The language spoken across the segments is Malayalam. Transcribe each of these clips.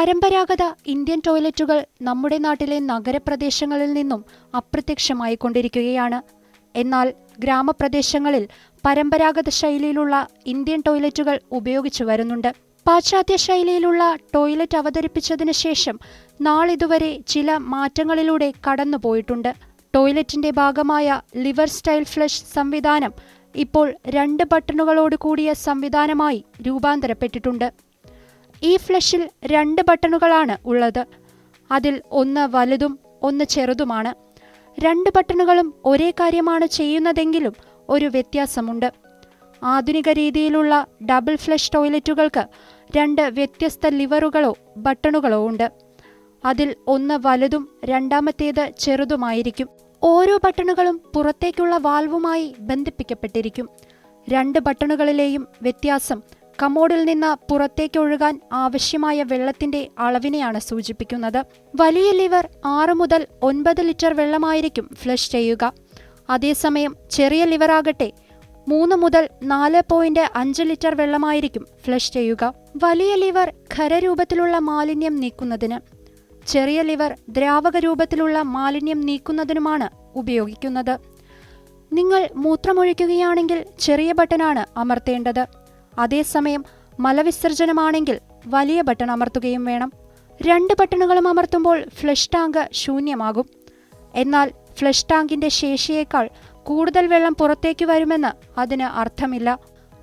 പരമ്പരാഗത ഇന്ത്യൻ ടോയ്ലറ്റുകൾ നമ്മുടെ നാട്ടിലെ നഗരപ്രദേശങ്ങളിൽ നിന്നും അപ്രത്യക്ഷമായി കൊണ്ടിരിക്കുകയാണ്. എന്നാൽ ഗ്രാമപ്രദേശങ്ങളിൽ പരമ്പരാഗത ശൈലിയിലുള്ള ഇന്ത്യൻ ടോയ്ലറ്റുകൾ ഉപയോഗിച്ചു വരുന്നുണ്ട്. പാശ്ചാത്യ ശൈലിയിലുള്ള ടോയ്ലറ്റ് അവതരിപ്പിച്ചതിന് ശേഷം നാളിതുവരെ ചില മാറ്റങ്ങളിലൂടെ കടന്നുപോയിട്ടുണ്ട് ടോയ്ലറ്റിന്റെ ഭാഗമായ ലിവർ സ്റ്റൈൽ ഫ്ലഷ് സംവിധാനം ഇപ്പോൾ രണ്ട് ബട്ടണുകളോട് കൂടിയ സംവിധാനമായി രൂപാന്തരപ്പെട്ടിട്ടുണ്ട്. ഈ ഫ്ലഷിൽ രണ്ട് ബട്ടണുകളാണ് ഉള്ളത്. അതിൽ ഒന്ന് വലുതും ഒന്ന് ചെറുതുമാണ്. രണ്ട് ബട്ടണുകളും ഒരേ കാര്യമാണ് ചെയ്യുന്നതെങ്കിലും ഒരു വ്യത്യാസമുണ്ട്. ആധുനിക രീതിയിലുള്ള ഡബിൾ ഫ്ലഷ് ടോയ്ലറ്റുകൾക്ക് രണ്ട് വ്യത്യസ്ത ലിവറുകളോ ബട്ടണുകളോ ഉണ്ട്. അതിൽ ഒന്ന് വലുതും രണ്ടാമത്തേത് ചെറുതുമായിരിക്കും. ഓരോ ബട്ടണുകളും പുറത്തേക്കുള്ള വാൽവുമായി ബന്ധിപ്പിക്കപ്പെട്ടിരിക്കും. രണ്ട് ബട്ടണുകളിലെയും വ്യത്യാസം കമോഡിൽ നിന്ന് പുറത്തേക്കൊഴുകാൻ ആവശ്യമായ വെള്ളത്തിന്റെ അളവിനെയാണ് സൂചിപ്പിക്കുന്നത്. വലിയ ലിവർ ആറ് മുതൽ ഒൻപത് ലിറ്റർ വെള്ളമായിരിക്കും ഫ്ലഷ് ചെയ്യുക. അതേസമയം ചെറിയ ലിവറാകട്ടെ മൂന്ന് മുതൽ നാല് പോയിന്റ് അഞ്ച് ലിറ്റർ വെള്ളമായിരിക്കും ഫ്ലഷ് ചെയ്യുക. വലിയ ലിവർ ഖരരൂപത്തിലുള്ള മാലിന്യം നീക്കുന്നതിന് ചെറിയ ലിവർ ദ്രാവക രൂപത്തിലുള്ള മാലിന്യം നീക്കുന്നതിനുമാണ് ഉപയോഗിക്കുന്നത്. നിങ്ങൾ മൂത്രമൊഴിക്കുകയാണെങ്കിൽ ചെറിയ ബട്ടനാണ് അമർത്തേണ്ടത്. അതേസമയം മലവിസർജനമാണെങ്കിൽ വലിയ ബട്ടൺ അമർത്തുകയും വേണം. രണ്ട് ബട്ടണുകളും അമർത്തുമ്പോൾ ഫ്ലഷ് ടാങ്ക് ശൂന്യമാകും. എന്നാൽ ഫ്ലഷ് ടാങ്കിന്റെ ശേഷിയേക്കാൾ കൂടുതൽ വെള്ളം പുറത്തേക്ക് വരുമെന്ന് അതിന് അർത്ഥമില്ല.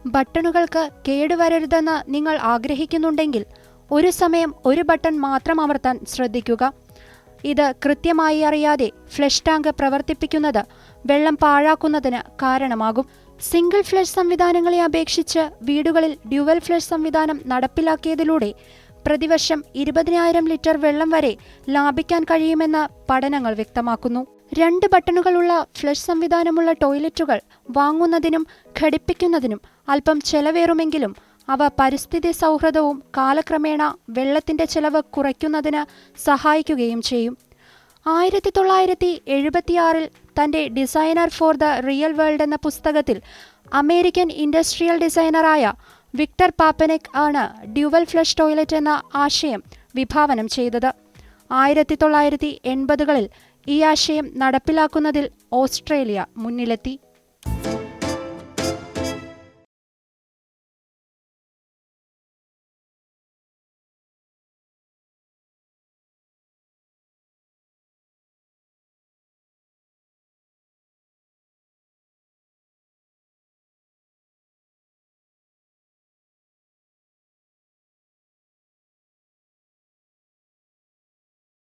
ബട്ടണുകൾക്ക് കേടുവരരുതെന്ന് നിങ്ങൾ ആഗ്രഹിക്കുന്നുണ്ടെങ്കിൽ ഒരു സമയം ഒരു ബട്ടൺ മാത്രം അമർത്താൻ ശ്രദ്ധിക്കുക. ഇത് കൃത്യമായി അറിയാതെ ഫ്ലഷ് ടാങ്ക് പ്രവർത്തിപ്പിക്കുന്നത് വെള്ളം പാഴാക്കുന്നതിന് കാരണമാകും. സിംഗിൾ ഫ്ലഷ് സംവിധാനങ്ങളെ അപേക്ഷിച്ച് വീടുകളിൽ ഡ്യുവൽ ഫ്ലഷ് സംവിധാനം നടപ്പിലാക്കിയതിലൂടെ പ്രതിവർഷം ഇരുപതിനായിരം ലിറ്റർ വെള്ളം വരെ ലാഭിക്കാൻ കഴിയുമെന്ന് പഠനങ്ങൾ വ്യക്തമാക്കുന്നു. രണ്ട് ബട്ടണുകളുള്ള ഫ്ലഷ് സംവിധാനമുള്ള ടോയ്ലറ്റുകൾ വാങ്ങുന്നതിനും ഘടിപ്പിക്കുന്നതിനും അല്പം ചെലവേറുമെങ്കിലും അവ പരിസ്ഥിതി സൗഹൃദവും കാലക്രമേണ വെള്ളത്തിന്റെ ചെലവ് കുറയ്ക്കുന്നതിന് സഹായിക്കുകയും ചെയ്യും. ആയിരത്തി തൊള്ളായിരത്തി എഴുപത്തിയാറിൽ തന്റെ designer for the real world എന്ന പുസ്തകത്തിൽ അമേരിക്കൻ ഇൻഡസ്ട്രിയൽ ഡിസൈനറായ വിക്ടർ പാപ്പനെക് ആണ് ഡ്യുവൽ ഫ്ലഷ് ടോയ്ലറ്റ് എന്ന ആശയം വിഭാവനം ചെയ്തത്. ആയിരത്തി തൊള്ളായിരത്തി എൺപതുകളിൽ ഈ ആശയം നടപ്പിലാക്കുന്നതിൽ ഓസ്ട്രേലിയ മുന്നിലെത്തി.